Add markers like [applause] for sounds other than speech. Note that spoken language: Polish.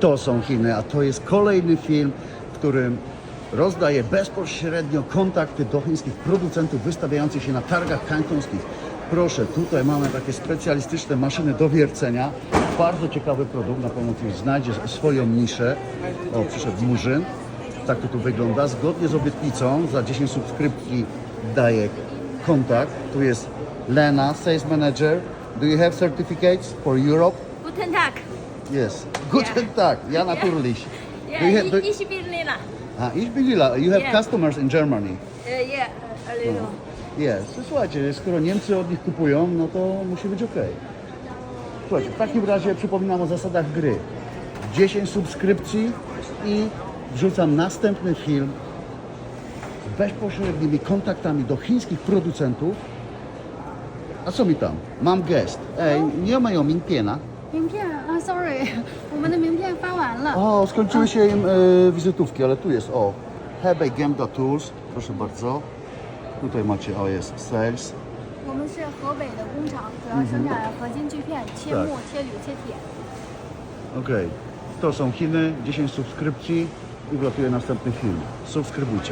To są Chiny, a to jest kolejny film, w którym rozdaje bezpośrednio kontakty do chińskich producentów wystawiających się na targach kantońskich. Proszę, tutaj mamy takie specjalistyczne maszyny do wiercenia. Bardzo ciekawy produkt, na pewno tu znajdzie swoją niszę. O, przyszedł Murzyn. Tak to tu wygląda. Zgodnie z obietnicą za 10 subskrypcji daję kontakt. Tu jest Lena, Sales Manager. Do you have certificates for Europe? Guten Tag. Yes. Guten Tag. Ja natürlich. [laughs] Yeah, Do you have, do, ich, bin Lena. ah, ich bin Lila. You have Yeah. customers in Germany. Uh, yeah, a little. Yes. To słuchajcie, skoro Niemcy od nich kupują, no to musi być ok. Słuchajcie, w takim razie przypominam o zasadach gry. 10 subskrypcji i wrzucam następny film z bezpośrednimi kontaktami do chińskich producentów. A co mi tam? Mam gest. Ej, nie mają minpiena. 名片啊，sorry，我们的名片发完了。 O, [laughs] skończyły się im e, wizytówki, ale tu jest, o, Hebei Gemda Tools, proszę bardzo. Tutaj macie, o, jest sales. 我们是河北的工厂，主要生产合金锯片、切木、切铝、切铁。 Okej, to są Chiny, 10 subskrypcji i wlatuje następny film. Subskrybujcie.